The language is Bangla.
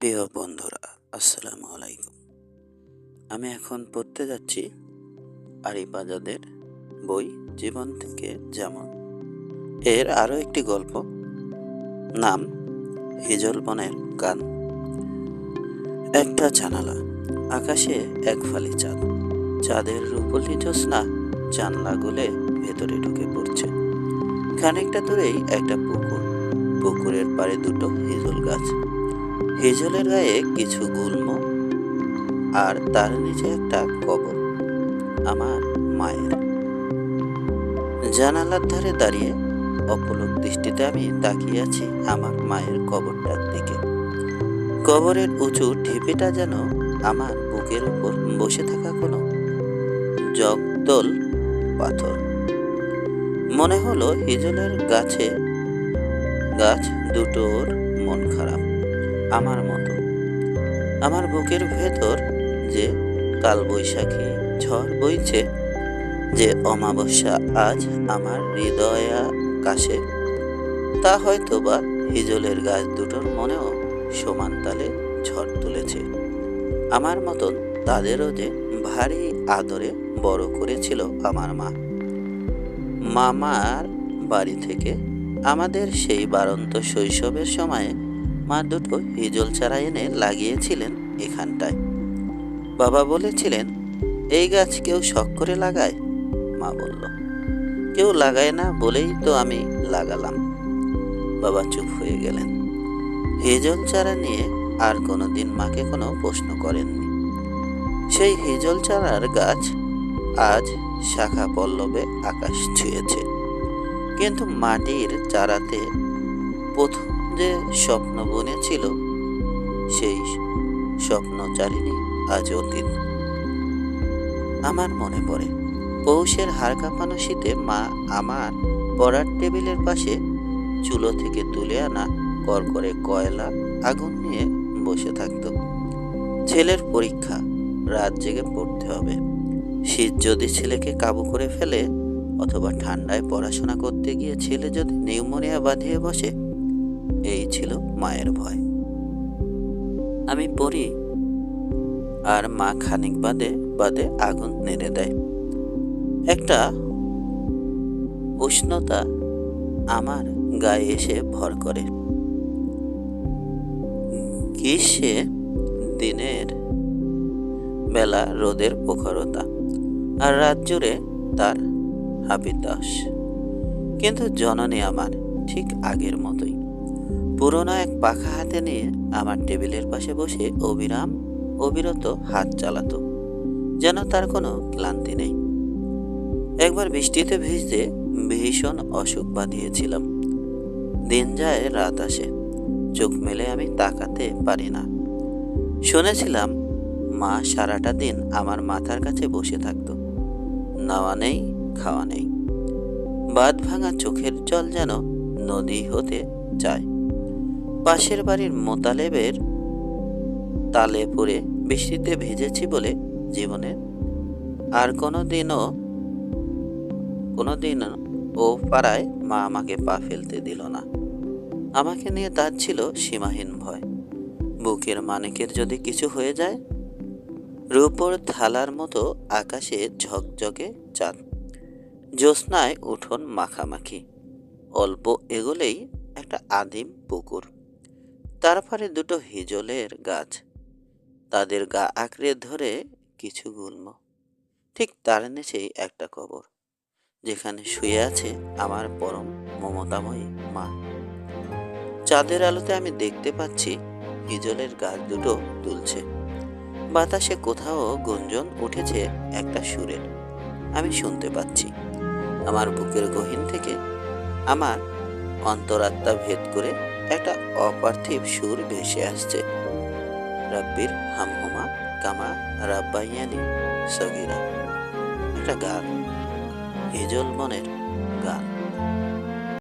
প্রিয় বন্ধুরা, আসসালামু আলাইকুম। আমি এখন পড়তে যাচ্ছি আরিফ বই জীবন থেকে যেমন। এর আরও একটি গল্প, নাম হিজল বনের গান। একটা জানালা, আকাশে এক ফালি চাঁদ। চাঁদের রূপলি জ্যোৎস্না জানলা গুলে ভেতরে ঢুকে পড়ছে। খানিকটা দূরেই একটা পুকুর। পুকুরের পাড়ে দুটো হিজল গাছ। হিজলের গায়ে কিছু গুল্ম আর তার নিচে একটা কবর আমার মায়ের। জানালার ধারে দাঁড়িয়ে অপলক দৃষ্টিতে আমি তাকিয়ে আছি আমার মায়ের কবরটার দিকে। কবরের উঁচু ঢিপিটা যেন আমার বুকের উপর বসে থাকা কোনো জগদল পাথর। মনে হলো হিজলের গাছে গাছ দুটোর মন খারাপ। আমার মতো। আমার বুকের ভেতর যে কালবৈশাখী ঝড় বইছে, যে অমাবস্যা আজ আমার হৃদয়া কাশে, তা হয়তো বা হিজলের গাছ দুটোর মনেও সমান তালে ঝড় তুলেছে। আমার মতন তাদেরও যে ভারী আদরে বড় করেছিল আমার মা। মামার বাড়ি থেকে আমাদের সেই বারন্ত শৈশবের সময়ে মা দুটো হিজল চারা এনে লাগিয়েছিলেন এখানটায়। বাবা বলেছিলেন, এই গাছ কেউ শখ করে লাগায়? মা বলল, কেউ লাগায় না বলেই তো আমি লাগালাম। বাবা চুপ হয়ে গেলেন। হিজল চারা নিয়ে আর কোনো দিন মাকে কোনো প্রশ্ন করেননি। সেই হিজল চারার গাছ আজ শাখা পল্লবে আকাশ ছুঁয়েছে। কিন্তু মাটির চারাতে প্রথম যে স্বপ্ন বুনেছিল সেই স্বপ্ন স্বপ্নচারিণী আজ অতীত আমার মনে পড়ে, পৌষের হাড় কাঁপানো শীতে মা আমার পড়ার টেবিলের পাশে চুলো থেকে তুলে আনা করকরে কয়লা আগুন নিয়ে বসে থাকত। ছেলের পরীক্ষা, রাত জেগে পড়তে হবে। শীত যদি ছেলেকে কাবু করে ফেলে, অথবা ঠান্ডায় পড়াশোনা করতে গিয়ে ছেলে যদি নিউমোনিয়া বাঁধিয়ে বসে এই ছিল মায়ের ভয়। আমি পড়ি আর মা খানিক বাদে বাদে আগুন নেড়ে দেয়। একটা উষ্ণতা আমার গায়ে এসে ভর করে। গ্রীষ্মে দিনের বেলা রোদের প্রখরতা আর রাত জুড়ে তার হাবিতাস। কিন্তু জননী আমার ঠিক আগের মতোই। পুরনো এক পাখা হাতে নিয়ে আমার টেবিলের পাশে বসে অবিরাম অবিরত হাত চালাতো, যেন তার কোনো ক্লান্তি নেই। একবার বৃষ্টিতে ভিজতে ভীষণ অসুখ বাঁধিয়েছিলাম। দিন যায়, রাত আসে, চোখ মেলে আমি তাকাতে পারি না। শুনেছিলাম, মা সারাটা দিন আমার মাথার কাছে বসে থাকতো, নাওয়া নেই, খাওয়া নেই। বাদ ভাঙা চোখের জল যেন নদী হতে চায়। পাশের বাড়ির মোতালেবের তালে পড়ে বৃষ্টিতে ভেজেছি বলে জীবনের আর কোনো দিনও কোনো দিন ও পাড়ায় মা আমাকে পা ফেলতে দিল না। আমাকে নিয়ে তার ছিল সীমাহীন ভয়। বুকের মানিকের যদি কিছু হয়ে যায়, রূপর থালার মতো আকাশে ঝকঝকে চাঁদ। জ্যোৎস্নায় উঠোন মাখামাখি। অল্প এগোলেই একটা আদিম পুকুর। তারপরে দুটো হিজলের গাছ। তাদের গা আঁকড়ে ধরে কিছু গুল্ম ঠিক তার নিচেই একটা কবর, যেখানে শুয়ে আছে আমার পরম মমতাময়ী মা। চাঁদের আলোতে আমি দেখতে পাচ্ছি হিজলের গাছ দুটো তুলছে বাতাসে কোথাও গুঞ্জন উঠেছে একটা সুরের। আমি শুনতে পাচ্ছি, আমার বুকের গহীন থেকে আমার অন্তরাত্মা ভেদ করে একটা অপার্থিব সুর ভেসে আসছে। রাব্বির হামহুমা কামা রাব্বাইয়ানি সগিরা। একটা গান হিজল মনের